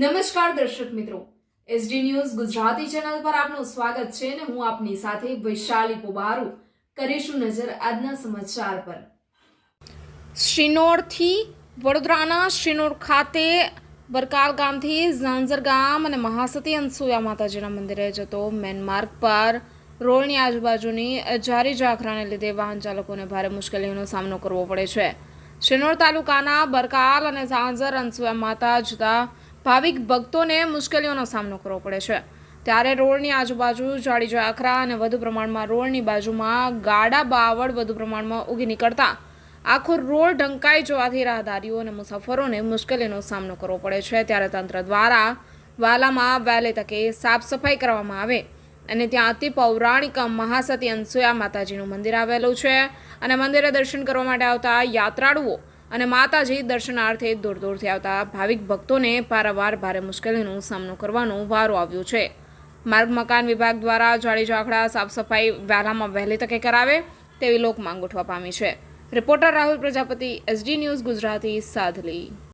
નમસ્કાર દર્શક મિત્રો. એસડી ન્યૂઝ ગુજરાતી ચેનલ પર આપનું સ્વાગત છે અને હું આપની સાથે વૈશાલી પોબારુ કરીશું નજર આજના સમાચાર પર. શ્રીનોરથી વડોદરાના શ્રીનોર ખાતે બરકાલ ગામથી ઝાંઝર ગામ અને મહાસતી અનસુયા માતાજીના મંદિરે જતો મેન માર્ગ પર રોડની આજુબાજુની જારી ઝાખરાને લીધે વાહન ચાલકોને ભારે મુશ્કેલીઓનો સામનો કરવો પડે છે. શ્રીનોર તાલુકાના બરકાલ અને ઝાંઝર અનસુયા માતા જતા ભાવિક ભક્તોને મુશ્કેલીઓનો સામનો કરવો પડે છે. ત્યારે રોડની આજુબાજુ જાડી જાખરા અને વધુ પ્રમાણમાં રોડની બાજુમાં ગાડા બાવળ વધુ પ્રમાણમાં ઉગી નીકળતા આખો રોડ ઢંકાઈ જવાથી રાહદારીઓ અને મુસાફરોને મુશ્કેલીનો સામનો કરવો પડે છે. ત્યારે તંત્ર દ્વારા વાલામાં વહેલી તકે સાફ સફાઈ કરવામાં આવે અને ત્યાં અતિ પૌરાણિક મહાસતી અનસુયા માતાજીનું મંદિર આવેલું છે. અને મંદિરે દર્શન કરવા માટે આવતા યાત્રાળુઓ અને માતાજી દર્શનાર્થે દૂર દૂરથી આવતા ભાવિક ભક્તોને પારાવાર ભારે મુશ્કેલીનો સામનો કરવાનો વારો આવ્યો છે. માર્ગ મકાન વિભાગ દ્વારા જાળી ઝાખડા, સાફ સફાઈ વહેલામાં વહેલી તકે કરાવે તેવી લોક માંગ ઉઠવા પામી છે. Reporter Rahul Prajapati, SD news Gujarati, Sadhli.